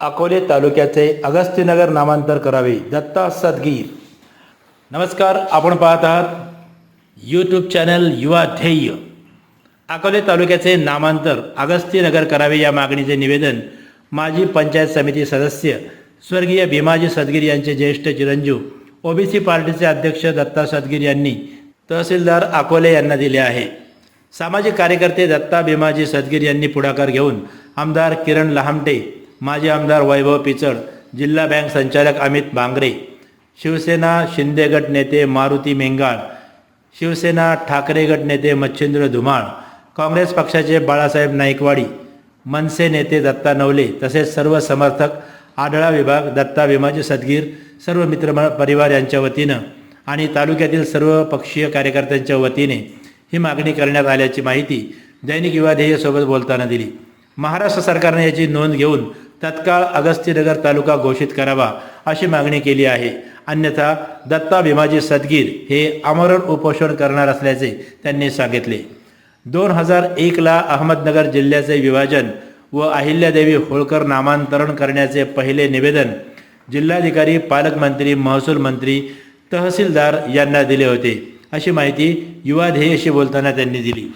अकोले तालुक्याचे अगस्तीनगर नामांतर करावे. दत्ता सदगीर. नमस्कार आपण पाहत आहात यूट्यूब चॅनल युवा ध्येय. अकोले तालुक्याचे नामांतर अगस्तीनगर करावे या मागणीचे निवेदन माजी पंचायत समिती सदस्य स्वर्गीय भीमाजी सदगीर यांचे ज्येष्ठ चिरंजीव ओबीसी पार्टीचे अध्यक्ष दत्ता सदगीर यांनी तहसीलदार अकोले यांना दिले आहे. सामाजिक कार्यकर्ते दत्ता भीमाजी सदगीर यांनी पुढाकार घेऊन आमदार किरण लहामटे माजी आमदार वैभव पिचड जिल्हा बँक संचालक अमित बांगरे शिवसेना शिंदे गट नेते मारुती मेंगाळ शिवसेना ठाकरे गट नेते मच्छिंद्र धुमाळ काँग्रेस पक्षाचे बाळासाहेब नाईकवाडी मनसे नेते दत्ता नवले तसेच सर्व समर्थक आढळा विभाग दत्ता विमाजी सदगीर सर्व मित्र परिवार यांच्या वतीनं आणि तालुक्यातील सर्व पक्षीय कार्यकर्त्यांच्या वतीने ही मागणी करण्यात आल्याची माहिती दैनिक युवा ध्येयसोबत बोलताना दिली. महाराष्ट्र सरकारने याची नोंद घेऊन तत्काळ अगस्तीनगर तालुका घोषित करावा अशी मागणी केली आहे. अन्यथा दत्ता भीमाजी सदगीर हे आमरण उपोषण करणार असल्याचे त्यांनी सांगितले. दोन हजार एकला अहमदनगर जिल्ह्याचे विभाजन व अहिल्यादेवी होळकर नामांतरण करण्याचे पहिले निवेदन जिल्हाधिकारी पालकमंत्री महसूल मंत्री तहसीलदार यांना दिले होते अशी माहिती युवाध्येयशी बोलताना त्यांनी दिली.